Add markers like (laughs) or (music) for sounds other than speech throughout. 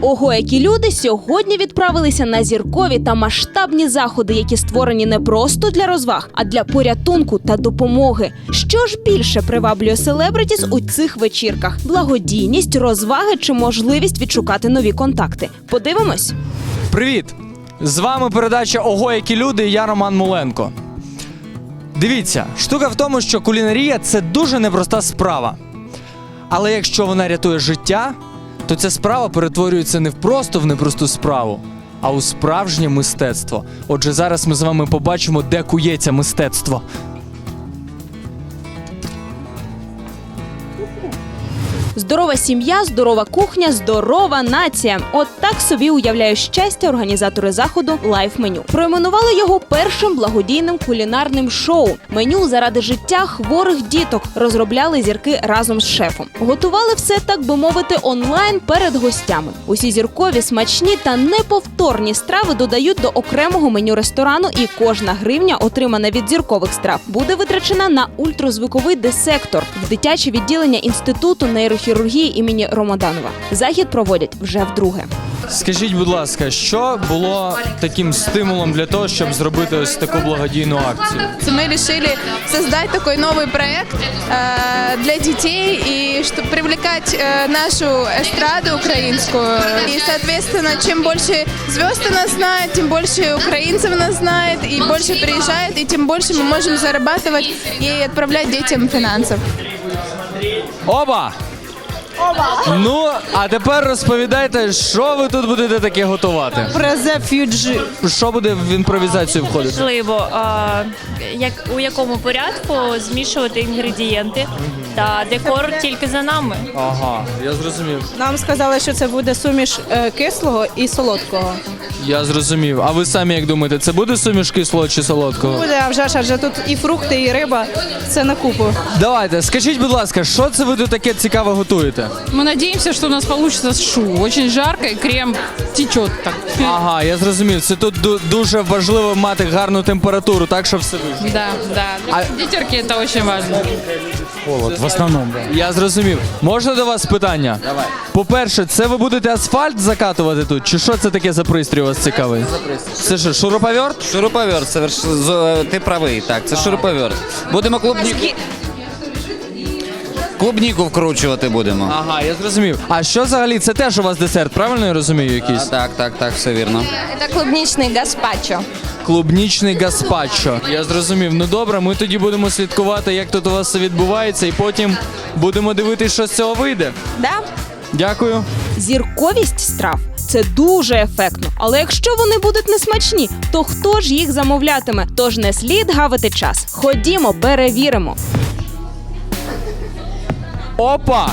Ого, які люди сьогодні відправилися на зіркові та масштабні заходи, які створені не просто для розваг, а для порятунку та допомоги. Що ж більше приваблює селебритіс у цих вечірках: благодійність, розваги чи можливість відшукати нові контакти? Подивимось. Привіт! З вами передача Ого, які люди. Я Роман Муленко. Дивіться, штука в тому, що кулінарія це дуже непроста справа. Але якщо вона рятує життя, то ця справа перетворюється не просто в непросту справу, а у справжнє мистецтво. Отже, зараз ми з вами побачимо, де кується мистецтво. Здорова сім'я, здорова кухня, здорова нація. От так собі уявляють щастя організатори заходу Лайф Меню. Проіменували його першим благодійним кулінарним шоу. Меню заради життя хворих діток розробляли зірки разом з шефом. Готували все, так би мовити, онлайн перед гостями. Усі зіркові, смачні та неповторні страви додають до окремого меню ресторану, і кожна гривня, отримана від зіркових страв, буде витрачена на ультразвуковий десектор в дитяче відділення інституту нейрохірургії імені Ромаданова. Захід проводять вже вдруге. Скажіть, будь ласка, що було таким стимулом для того, щоб зробити ось таку благодійну акцію? Мы решили создать такой новый проект э, для детей и чтобы привлекать э, нашу эстраду украинскую. И, соответственно, чем больше звезд у нас знает, тем больше украинцев нас знает, и больше приезжает, и тем больше мы можем зарабатывать и отправлять детям финансов. Оба! Ну, а тепер розповідайте, що ви тут будете таке готувати? Презе фюджи. Що буде в імпровізацію входити? Можливо, а, як у якому порядку змішувати інгредієнти та декор тільки за нами. Ага, я зрозумів. Нам сказали, що це буде суміш е, кислого і солодкого. Я зрозумів. А ви самі як думаєте, це буде суміш кислого чи солодкого? Буде, а вже ж адже тут і фрукти, і риба. Це на купу. Давайте, скажіть, будь ласка, що це ви тут таке цікаве готуєте? Мы надеемся, что у нас получится шу. Очень жарко и крем течет так. Ага, я зрозумів. Це тут ду- дуже важливо мати гарну температуру, так щоб все вийшло. Да, да. А- кондитерки это очень важно. Холод, в основном, да. Я зрозумів. Можна до вас питання? Давай. По-перше, це ви будете асфальт закатувати тут? Чи що це таке за пристрій у вас цікавий? Це що, шуруповерт? Шуруповерт, соверш... з- ти правий, так, це шуруповерт. Будемо клубніку. Клубніку вкручувати будемо. Ага, я зрозумів. А що взагалі? Це теж у вас десерт, правильно я розумію А, якийсь? так, так, так, все вірно. Это клубничный гаспачо. Клубнічний гаспачо. Я зрозумів. Ну добре, ми тоді будемо слідкувати, як тут у вас все відбувається, і потім будемо дивитися, що з цього вийде. Да? Дякую. Зірковість страв це дуже ефектно. Але якщо вони будуть несмачні, то хто ж їх замовлятиме? Тож не слід гавити час. Ходімо, перевіримо. Опа!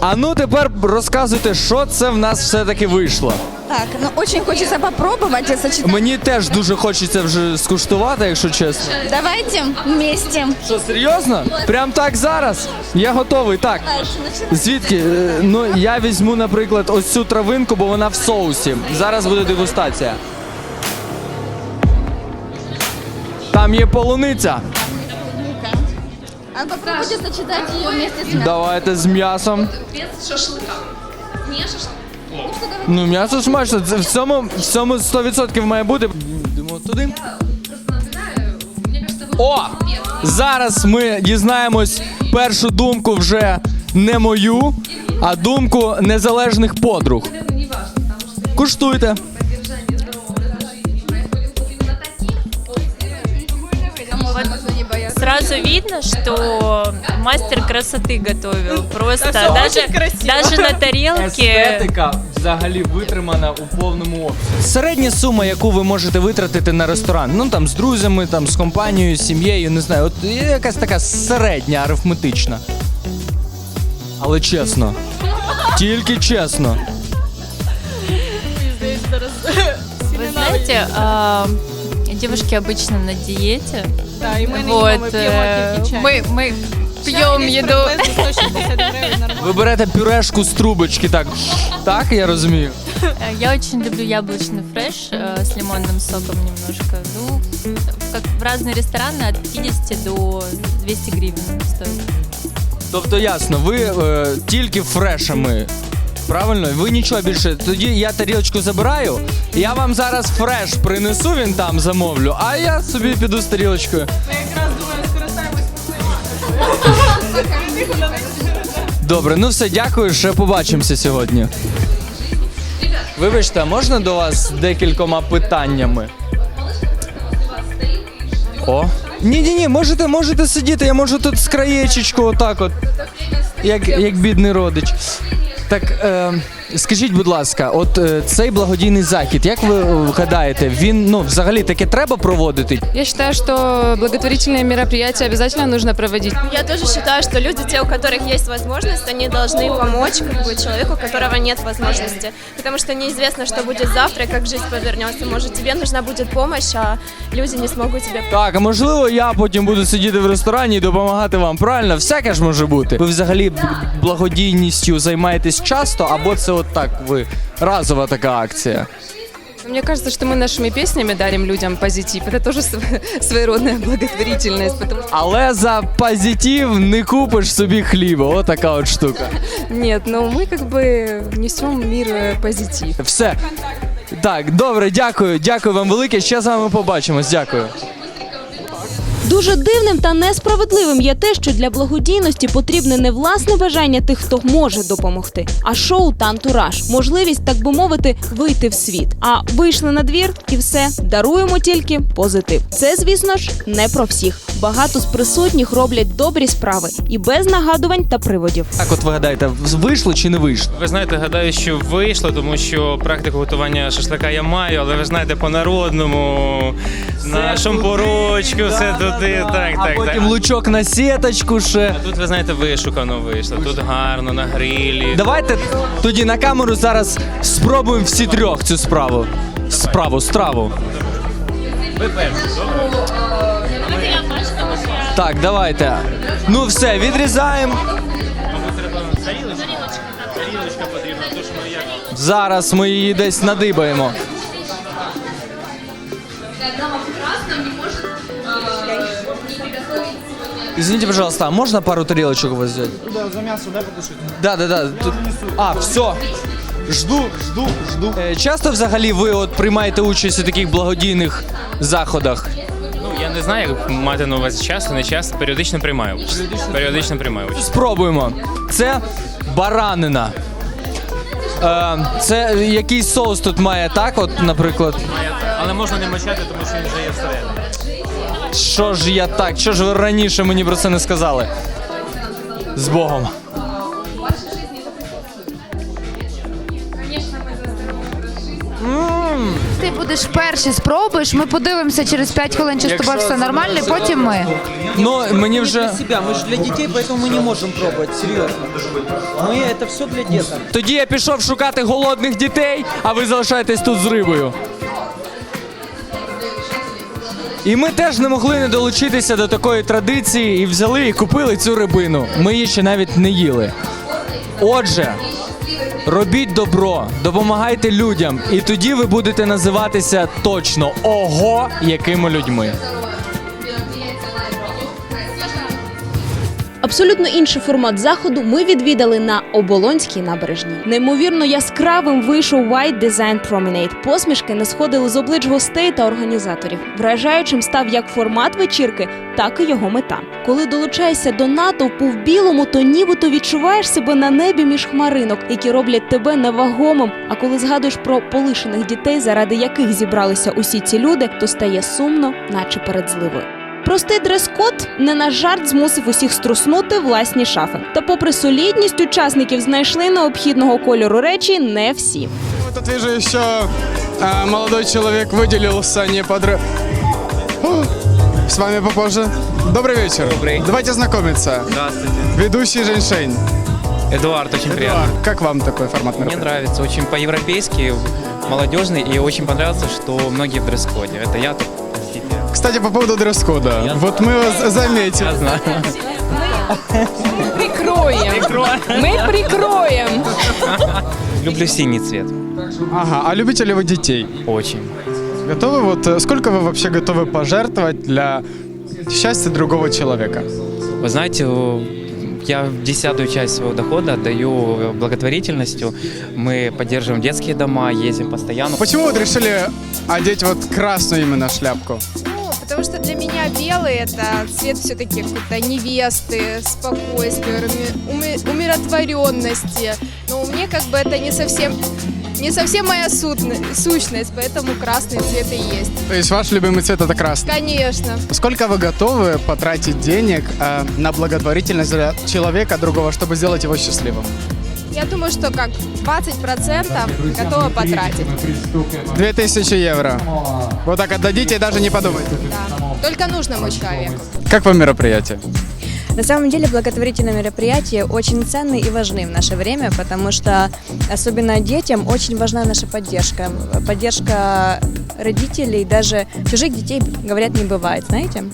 А ну тепер розказуйте, що це в нас все-таки вийшло. Так, ну очень хочется попробовать и сочетать. Мені теж дуже хочеться вже скуштувати, якщо чесно. Давайте вместе. Що, серйозно? Прям так зараз? Я готовий, так. Звідки? Е, Ну, я візьму, наприклад, ось цю травинку, бо вона в соусі. Зараз буде дегустація. Там є полуниця. А попробуйте сочетать ее вместе с мясом. Давайте з м'ясом. Ну, м'ясо смачно. Це в цьому, в цьому 100% має бути. Йдемо туди. О! Зараз ми дізнаємось першу думку вже не мою, а думку незалежних подруг. Куштуйте. Сразу видно, что мастер красоты готовил. Просто даже, даже на тарелке. Естетика взагалі витримана у повному обсязі. Середня сума, яку ви можете витратити на ресторан, ну там з друзями, там з компанією, з сім'єю, не знаю, от є якась така середня арифметична. Але чесно. Тільки чесно. Вы знаете, а, девушки обычно на диете. Да, і ми не Вот, їмо, ми п'ємо э, тільки чай. мы, мы пьем еду. 160 гривень нормально. Ви берете пюрешку з трубочки, так. Так, я розумію. Э, Я очень люблю яблочный фреш э, с лимонным соком немножко. Ну, как в разные рестораны от 50 до 200 гривен стоит. Тобто ясно, ви е, тільки фрешами Правильно? Ви нічого більше. Тоді я тарілочку забираю. Я вам зараз фреш принесу, він там замовлю, а я собі піду з тарілочкою. (laughs) Добре, ну все, дякую, ще побачимося сьогодні. Вибачте, а можна до вас з декількома питаннями? О. Ні, ні, ні, можете, можете сидіти, я можу тут з краєчечку, отак от. Як, як бідний родич. Так, е, скажіть, будь ласка, от е, цей благодійний захід, як ви е, гадаєте, він ну взагалі таке треба проводити? Я считаю, что благотворительные мероприятия обязательно нужно проводить. Я тоже считаю, что люди, те, у которых есть возможность, они должны помочь как бы, человеку, у которого нет возможности. Потому что неизвестно, что будет завтра, и как жизнь повернется. Может, тебе нужна будет помощь, а люди не смогут тебе Так, а можливо, я потім буду сидіти в ресторані і допомагати вам. Правильно, всяке ж може бути. Ви взагалі б- благодійністю займаєтесь часто, або це от так ви разова така акція? Но Мне кажется, что мы нашими песнями дарим людям позитив. Это тоже св- своеродная благотворительность, (laughs) потому что Але за позитив не купиш собі хліба. Отака от штука. нет, но мы как бы несем в мир э, позитив. Все. Так, добре, дякую, дякую вам велике. Ще з вами побачимось. Дякую. Дуже дивним та несправедливим є те, що для благодійності потрібне не власне бажання тих, хто може допомогти, а шоу та антураж, можливість, так би мовити, вийти в світ. А вийшли на двір і все даруємо тільки позитив. Це, звісно ж, не про всіх. Багато з присутніх роблять добрі справи і без нагадувань та приводів. Так, от ви гадаєте, вийшло чи не вийшло? Ви знаєте, гадаю, що вийшло, тому що практику готування шашлика я маю, але ви знаєте, по народному, на шампурочку, все туди, так, а так, потім так. лучок на сіточку ще. А тут, ви знаєте, вишукано вийшло. Тут гарно, на грилі. Давайте тоді на камеру зараз спробуємо всі трьох цю справу. Справу, страву. Ви перші, добре? Так, давайте. Ну все, відрізаємо. Зараз ми її десь надибаємо. Извините, пожалуйста, а можно пару тарелочек у вас взять? Да, за мясо, дай покушать. Да, да, да. Тут... А, все. Жду, жду, жду. Е, часто взагалі ви от приймаєте участь у таких благодійних заходах? Я не знаю, як мати на увазі часто, не часто, періодично приймаю участь. Періодично приймаю участь. Спробуємо. Це баранина. Е, це якийсь соус тут має, так? От, наприклад. Але можна не мочати, тому що він вже є всередині. Що ж я так? Що ж ви раніше мені про це не сказали? З Богом. Ти будеш перший, спробуєш, ми подивимося через 5 хвилин, чи з тобою все нормально, і потім ми. Ну, мені вже. себя, мы же для детей, поэтому мы не можем пробовать, серьезно. Мы это все для деток. Тоді я пішов шукати голодних дітей, а ви залишаєтесь тут з рибою. І ми теж не могли не долучитися до такої традиції і взяли і купили цю рибину. Ми її ще навіть не їли. Отже, робіть добро, допомагайте людям, і тоді ви будете називатися точно ого, якими людьми. Абсолютно інший формат заходу ми відвідали на Оболонській набережній. Неймовірно яскравим вийшов White Design Promenade. Посмішки не сходили з облич гостей та організаторів. Вражаючим став як формат вечірки, так і його мета. Коли долучаєшся до натовпу в білому, то нібито відчуваєш себе на небі між хмаринок, які роблять тебе невагомим. А коли згадуєш про полишених дітей, заради яких зібралися усі ці люди, то стає сумно, наче перед зливою. Простий дрес-код не на жарт змусив усіх струснути власні шафи. Та, попри солідність, учасників знайшли необхідного кольору речі не всі. Тут вижу еще э, молодой человек выделился не под... О, С вами попозже. Добрый вечер. Добрый. Давайте знакомиться. Здравствуйте. Ведущий Женьшень. Эдуард, очень приятно. Как вам такой формат Мне мероприятия? нравится, очень по-европейски, молодежный, и очень понравился, что многие в дресс-коде. Это я тут, простите. Кстати, по поводу дресс-кода. Вот мы вас заметили. Я знаю. Прикроем. Мы прикроем. Люблю синий цвет. Ага, а любите ли вы детей? Очень. Готовы вот... э, Сколько вы вообще готовы пожертвовать для счастья другого человека? Вы знаете, я десятую часть своего дохода отдаю благотворительностью. Мы поддерживаем детские дома, ездим постоянно. Почему вот решили одеть вот красную именно шляпку? Потому что для меня белый это цвет все-таки какой-то невесты, спокойствия, уми- уми- умиротворенности. Но мне как бы это не совсем не совсем моя сущность, поэтому красный цвет и есть. То есть ваш любимый цвет это красный? Конечно. Сколько вы готовы потратить денег э, на благотворительность для человека другого, чтобы сделать его счастливым? Я думаю, что как 20% готова потратить. 2000 евро. Вот так отдадите и даже не подумайте. Да. Только нужному человеку. Как вам мероприятие? На самом деле благотворительные мероприятия очень ценны и важны в наше время, потому что особенно детям очень важна наша поддержка. Поддержка родителей, даже чужих детей, говорят, не бывает, знаете?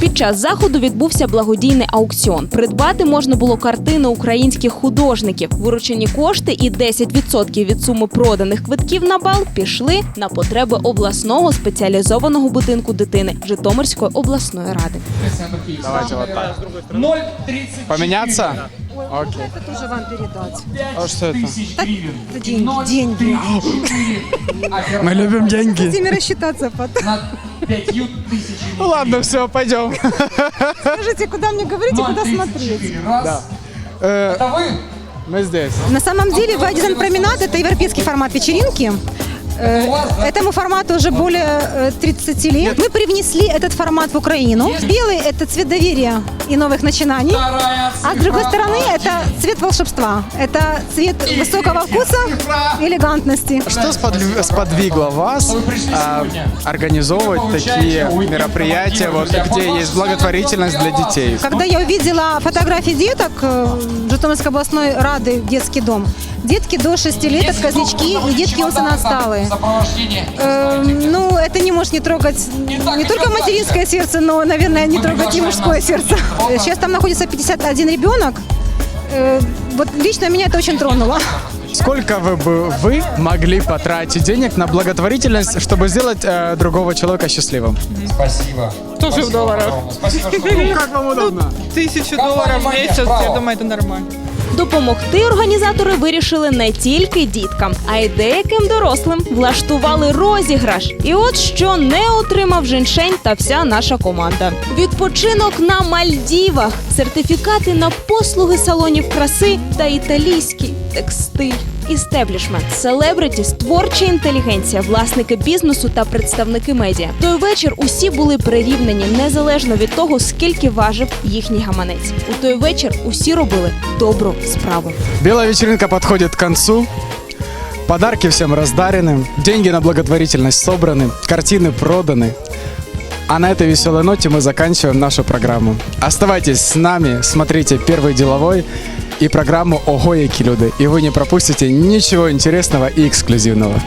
Під час заходу відбувся благодійний аукціон. Придбати можна було картини українських художників. Виручені кошти і 10% від суми проданих квитків на бал пішли на потреби обласного спеціалізованого будинку дитини Житомирської обласної ради. Давайте вот так. Поменяться? Окей. Это тоже вам передать. А что это? Это деньги. деньги. Мы любим деньги. С ними рассчитаться потом. Ну ладно, все, пойдем. Скажите, куда мне говорить и куда смотреть? Да. Это вы? Мы здесь. На самом деле, Вайдизен променад – это европейский формат вечеринки. Э, Этому формату уже более э, 30 лет. Мы привнесли этот формат в Украину. Белый – это цвет доверия и новых начинаний. А с другой стороны, это цвет волшебства. Это цвет высокого вкуса и элегантности. Что сподв- сподвигло вас а, организовывать такие мероприятия, вот, где есть благотворительность для детей? Когда я увидела фотографии деток э, Житомирской областной рады детский дом, детки до 6 лет, отказнички и детки отсталые. Э, ну, это не может не трогать не только материнское сердце, но, наверное, не трогать и мужское сердце. Сейчас там находится 51 ребенок. Э, вот лично меня это очень тронуло. Сколько вы бы вы могли потратить денег на благотворительность, чтобы сделать э, другого человека счастливым? Спасибо. Тоже в долларах. Как вам удобно? Тысячу долларов в месяц, я думаю, это нормально. Допомогти організатори вирішили не тільки діткам, а й деяким дорослим влаштували розіграш. І от що не отримав Женшень та вся наша команда. Відпочинок на Мальдівах, сертифікати на послуги салонів краси та італійський текстиль Істеблішмент, селебритіс, творча інтелігенція, власники бізнесу та представники медіа. Той вечір усі були прирівнені незалежно від того, скільки важив їхній гаманець. У той вечір усі робили добру справу. Белая вечеринка подходит к концу. Подарки всем раздарены, деньги на благотворительность собраны, картины проданы. А на этой веселой ноте мы заканчиваем нашу программу. Оставайтесь с нами, смотрите «Первый деловой» и программу «Ого, які люди», и вы не пропустите ничего интересного и эксклюзивного.